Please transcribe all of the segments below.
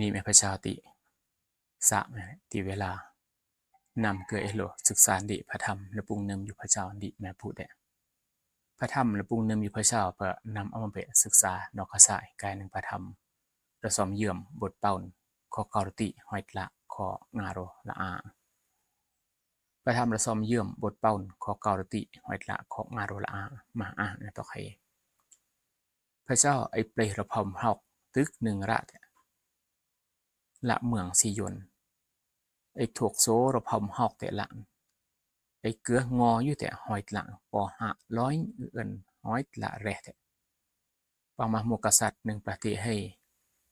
นี่แม่พระชาติสะแม่ติเวลานำเกลือเอโลศึกษาดิพระธรรมและปรุงเนิมอยู่พระเจ้าดิแม่พูดแดพระธรรมและปรุงเนิมอยู่พระเจ้าเพื่อนำเอามาเปศึกษานอกสายกายหนึ่งพระธรรมระสมเยื่อมบทเป่าขอเกาติหอยละของาโรละอาพระธรรมระสมเยื่อมบทเป่าขอเกาติหอยละของาโรละอามาอ่านต่อใครพระเจ้าไอเปรระพรมหอกตึกหนึ่งระ ละเมืองสียนไอ้ถูกโซระพอมหอกแต่หลังไอ้เกืองออยู่แต่หอยหลังปอหะร้อยเอื่นหอยละแร่แต่ปังมาโมกษัตริย์หนึ่งประเทศให้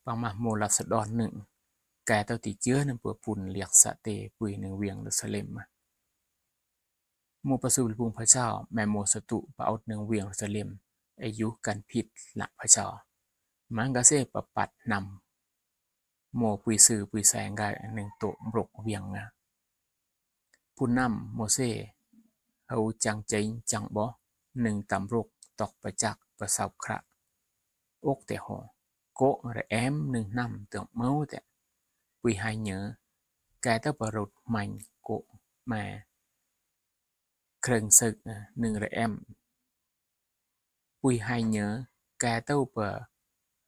ปังมาโมลัสดอนหนึ่งแกเต้าติเจือหนึ่งเปือปุ่นเลียกสะเตปุยหนึ่งเวียงลุสเลมโมประสูลพุงพระเจ้า แม่โมสตุปะเอาหนึ่งเวียงลุสเลมอายุกันผิดละพระเจ้า มันก็เสปะปัดนำ ម៉ូពុយស៊ឺពុយសែងកានឹងតុប្រុកវៀងណាពុណាំម៉ូសេហៅចាំងចេញចាំងបោះនឹងតាមរុកតកប្រចាក់ប្រសោបខ្រាក់អុកតែហោកោរអែមនឹងណាំទាំងម៉ៅតែពុយហើយញើកែទៅបរុតម៉ាញ់កោម៉ែគ្រឿងសឹកនឹងរអែមពុយហើយញើកែទៅបើ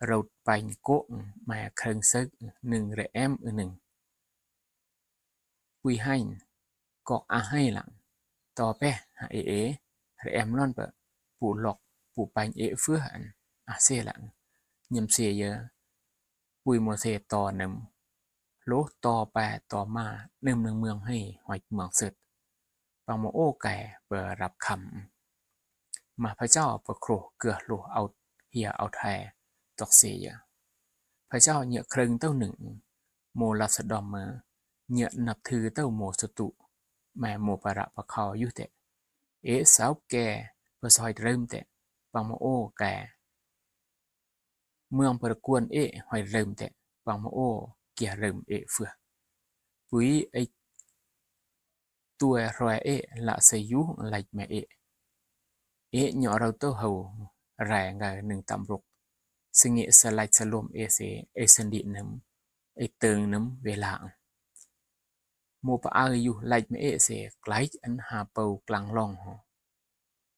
ต่ปุยหายเหนือแกเต้าประรดใหม่โกมาเครื่องศึกหนึ่งระแอมปุยหายเหนือแกเต้าประ rụt bánh cỗ mà khẩn sức nừng rẻ em ở nừng quy hành có à hay lặng to bé hạ ế ế rẻ em lon bờ phụ lọc phụ bánh ế phứa hẳn à xê lặng nhầm xê giờ quy mùa xê to nằm lố to bà to ma nằm nâng mương hay hoạch mường sượt บางโมโอแก่เบอร์รับคำมาพระเจ้าประโครเกือหลัวเอาเฮียเอาแท tộc xì ya phải cho nhựa kh รึ่งเต้าหนึ่ง โมลัสดอมเมอเหยนับถือเต้าโมสตุ แม่โมปะระปะคออยู่แต่เอสาวแกเพื่อซอยเริ่มแต่ปังโมโอแก เมืองประกวนเอหอยเริ่มแต่ปังโมโอเกียเริ่มเอเฟือปุ้ยไอตัวรอยเอละสยุไหลแม่เอเอ๋หยอเราเต้าหูแรงไงหนึ่งตำรก สงิสไลสลมเอเซเอสันดิน้ำเอเติงน้ำเวลาโมปะอายุไลไม่เอเซไกลอันหาเปากลางลองหอ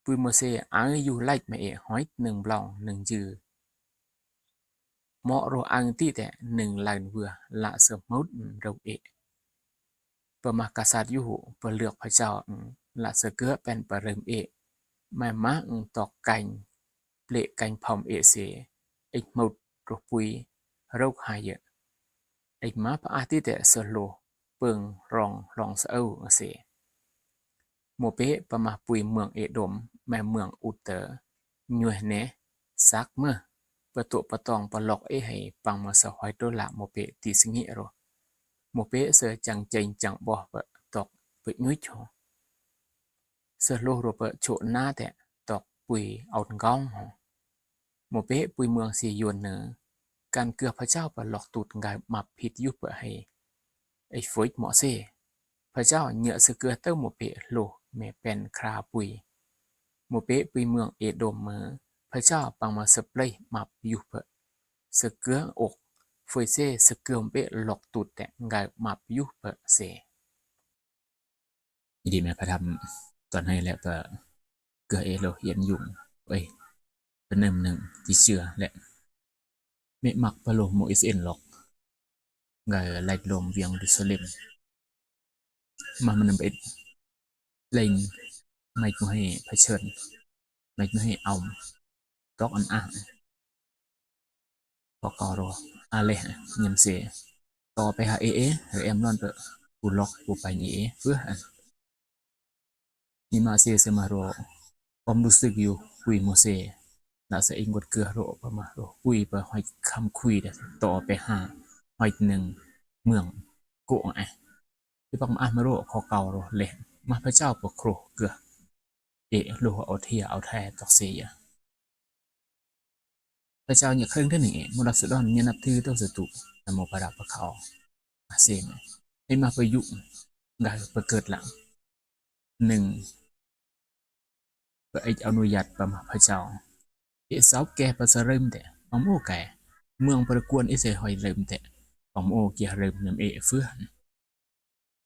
ปุยมเซอายุไลไม่เอหอยหนึ่งบลองหนึ่งจือมอรอังตีแต่หนึ่งลายเวือละเสมุดเราเอเปมากษัตริย์อยู่เปลือกพระเจ้าละเสเกือเป็นประเดิมเอแม่ม้าตอกไก่เปลกไก่ผอมเอเซ 1 ruh pui rok haya អេម៉ាផ្អះទីតែសលោពឹងរងឡងស្អោអសេមកពេលប្រមាពុយមឿងអេដុំម៉ែមឿងអ៊ូទ័រញួយណេសាក់មើបតុបតងបលុកអេហៃប៉ាំងមកសហយដុល្លារមកពេលទីសងិរមកពេលសើចាំងចេញចាំងបោះបតកពុញួយឈោសលោរបជោណាតែតកពុយអោតកងហ៎ โมเปะปุยเมืองเสียวนเนอการเกือพระเจ้าปหลอกตูดงายมาผิดยุบเปให้ไอ้ฝอยหมอเซพระเจ้าเหนือสเกือเต้าโมเปะโลแม่เป็นคราปุยโมเปะปุยเมืองเอโดมเมอพระเจ้าปังมาสเปรย์มายุบเปสเกืออกฝอยเซสเกือเปะหลอกตูดแต่งายมายุบเปเซดีแม่พระธรรมตอนให้แล้วก็เกือเอโลเหียนยุ่งเอ้ย เป็นหนึ่งหนึ่งที่เชื่อและไม่มักปะโลโมอิสเอ็นหรอกไงไล่ลมเวียงดุสเลมมามันเป็นเล่งไม่กูให้เผชิญไม่กูให้เอาตอกอันอ่างพอกอรออะไรเงียบเสียต่อไปหาเอเอหรือเอ็มนอนเปกูล็อกกูไปนี่เอเพื่อนี่มาเสียเสมารอผมรู้สึกอยู่คุยโมเส đã sẽ ngột cửa rộ và mà rộ quy và hoạch khăm quy để tỏ về hà hoạch nừng mường cổ ai ที่ปังอามาโรขอเก่าโรเล่มาพระเจ้าปกครเกือเอโลเอาเทียเอาแทตอกเสียพระเจ้าเนี่ยเครื่องที่หนึ่งมรัสดอนเนี่ยนับถือต้องสตุนโมปราประเขาอาเซมให้มาประยุกต์กายประเกิดหลังหนึ่งเพื่ออนุญาตประมาพระเจ้า e sau ke pa sa rem te amu kai mương ประกวนอิเสหอยเริ่มแต่ของโอเกียเริ่มนำเอเฟื่อน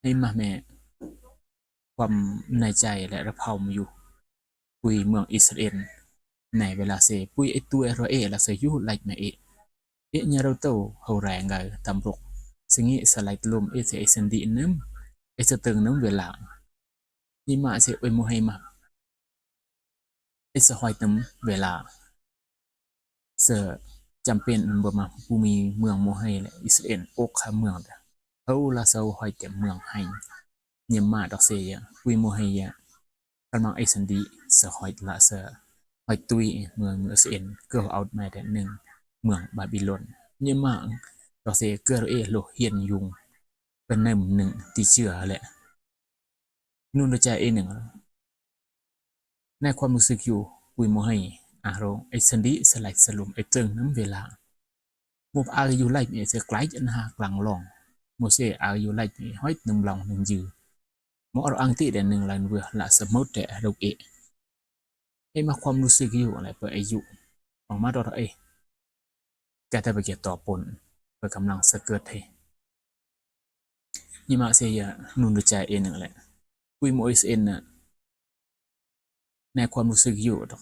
ให้มาแม่ความในใจและระเพามอยู่ปุยเมืองอิสราเอลในเวลาเสปุยไอตัวเอรเอละเสยุไลค์มาเอเอเนี่ยเราโตเฮาแรงไงตำรกซึ่งนี้สไลด์ลมเอเสไอสันดีนึมไอสตึงนึมเวลานี่มาเสอวยโมให้มาไอสหอยนึมเวลา เสจำเป็นบ่มาผู้มีเมืองโมให้และอิสราเอลอกคาเมืองเด้อเฮาละเซาหอยเต็มเมืองให้ nyem ma dok se ya wi mo he ya kalmang ai sandi sa hoi la sa hoi tui มืองเมืองเซนเกิดเอามาแต่หนึ่งเมืองบาบิโลน nyem ma dok se เกิดเอโลเฮียนยุงเป็นในหนึ่งที่เชื่อแหละนู่นใจเอหนึ่งในความรู้สึกอยู่ปุยโมให้ อารมณ์ไอ้สันดีสลายสลุมไอ้เจิงน้ำเวลามุบอายุไล่เมียเสียไกลจันหากลางลองโมเสอายุไล่เมียห้อยหนึ่งลองหนึ่งยือ mo ar ang ti den ning lan vừa la sa mot de ro e e ma ความรู้สึกอยู่อะไรเปิดอายุออกมาดอเอแกแต่ไปเกียต่อปนเปิดกำลังสะเกิดเทยี่มาเสียนุนดูใจเองหนึ่งแหละคุยโมอิสเอ็นน่ะในความรู้สึกอยู่ดอก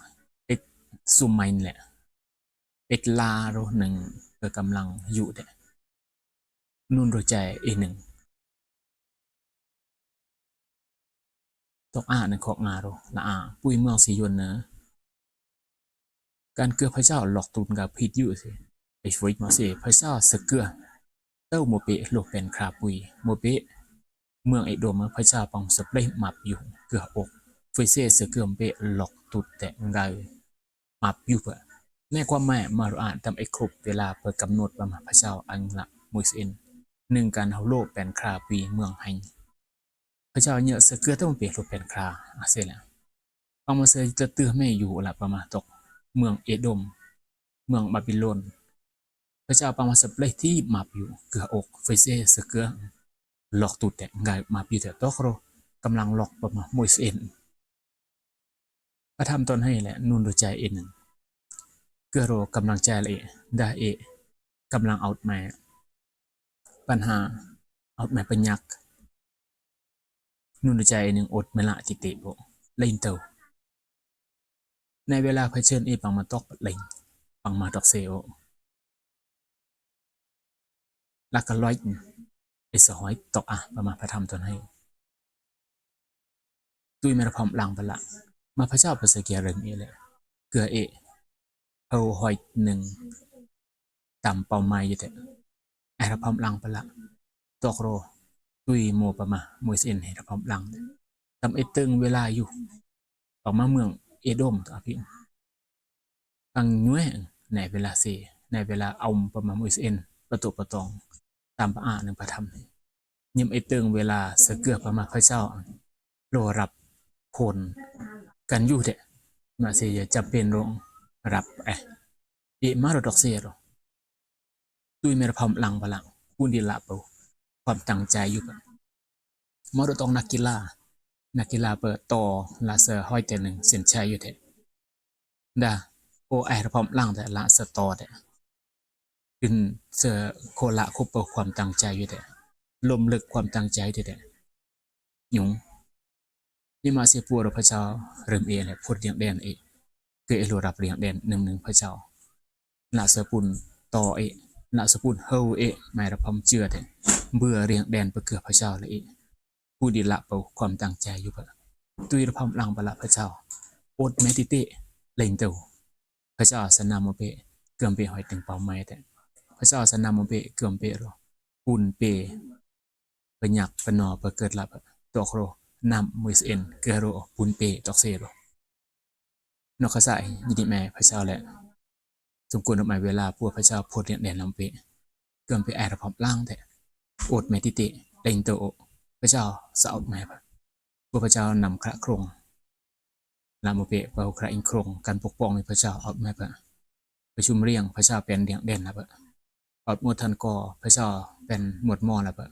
เอ็กซูมไมน์แหละเอ็กลาโรหนึ่งเปิดกำลังอยู่เดนุนดูใจเอหนึ่งตกอ่านในขอกงาโรละอาปุยเมืองสียนเนอะการเกือพระเจ้าหลอกตุนกับผิดอยู่สิไอ้ช่วยมาสิพระเจ้าสเกือเต้าโมเปะโลกเป็นคราปุยโมเปะเมืองไอโดมพระเจ้าปองสเปรย์มับอยู่เกืออกฟยเซสเกือมเปะหลอกตุดแต่งไง มับอยู่เปะในความหมายมารุอ่านทำไอ้ครบเวลาเปิดกำหนดประมาณพระเจ้าอังละมุสเอนหนึ่งการเฮาโลกเป็นคราปีเมืองไฮพระเจ้าเนี่ยสเกือต้องเปลี่ยนรูปเป็นคราอาเซแล้วเอามาเซจะเตือไม่อยู่ละประมาณตก เมืองเอโดม เมืองบาบิโลน พระเจ้าประมาณสเปลที่มาอยู่เกืออกเฟเซสเกือหลอกตุดแต่ไงมาอยู่แต่ตอกโรกำลังหลอกประมาณมวยเอ็น พระธรรมตอนให้แหละนุนดูใจเอ็นหนึ่งเกือโรกำลังใจเลยได้เอกำลังเอาแม่ปัญหาเอาแม่ปัญญักนุ่นใจหนึ่งอดเมละติเตโบเล่นเตาในเวลาเผชิญเอปังมาตอกเล่นปังมาตอกเซโอลักกันร้อยไอสหอยตอกอะประมาณพระธรรมตนให้ตุยเมรพอมลังไปละ มาพระเจ้าพระสเกียเรื่องนี้เลยเกือเอเอาหอยหนึ่งต่ำเป่าไม้ยู่แต่ไอระพอมลังไปละตอกโรตุยโมปะมาโมยเซนให้พร้อมลังทำไอตึงเวลาอยู่ออกมาเมืองเอโดมตัวพี่ฟังย้ยในเวลาเซในเวลาเอาประมาโมยเซนประตูประตองตามพระอาหนึ่งพระธรรมยิมไอตึงเวลาเสเกือประมาพระเจ้าโลรับผล กันอยู่เดะมาเสียจะเป็นลงรับเอเอมาโรดอกเซียโรตุยเมรพอมหลังพลังคุณดีละเปาความตั้งใจอยู่แบบมรดกนักกีฬานักกีฬาเปิดต่อลาเซอร์ห้อยแต่หนึ่งเส้นชัยอยู่เถอะดาโอไอรพอมล่างแต่ละสตอเถอะขึ้นเสือโคละคุปเปอร์ความตั้งใจอยู่เถอะลมลึกความตั้งใจเถอะหยุง นี่มาเสียปัวพระเจ้าเริ่มเอเลยพูดเรียงแดนเอเกเอโลรับเรียงแดนหนึ่งหนึ่งพระเจ้าลาเซอปุ่นต่อเอลาสปุ่นเฮาเอไม่ระพมเจือเถอะเบื่อเรียงแดนปเกือพระเจ้าเลยผู้ดีละเป่าความตั้งใจอยู่เปล่าตุยระพำลังบละพระเจ้าอดเมติเตเล่งเตาพระเจ้าสนามเปเกือมเปหอยตึงเป่าไม้แต่พระเจ้าสนามเปเกือมเปรอปุ่นเปปหยักปนอปเกิดละตอกโร นำมือเอ็นเกโรปุนเปตอกเซโรนกขสายยินดีแม่พระเจ้าแหละสมควรออกมาเวลาพวกพระเจ้าพูดเรียนแดนลำเปเกินไปแอร์พร้อมล่างแต่อดเมติเตเล่งโตพระเจ้าสาวแม่พระพระเจ้านำคระโครงลามเปะเปาคระอิงโครงการปกป้องในพระเจ้าอดแม่ปะประชุมเรียงพระเจ้าเป็นเดียงเด่นแล้วปะอดมวทันกอพระเจ้าเป็นหมวดมอล้วปะ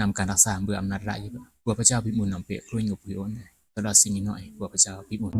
นำการรักษาเบื่ออำนาจไรปะบัวพระเจ้าพิมุนนำเปะครุ่ยงกับพิโอนตลอดสิ่งน้อยบัวพระเจ้าพิมุล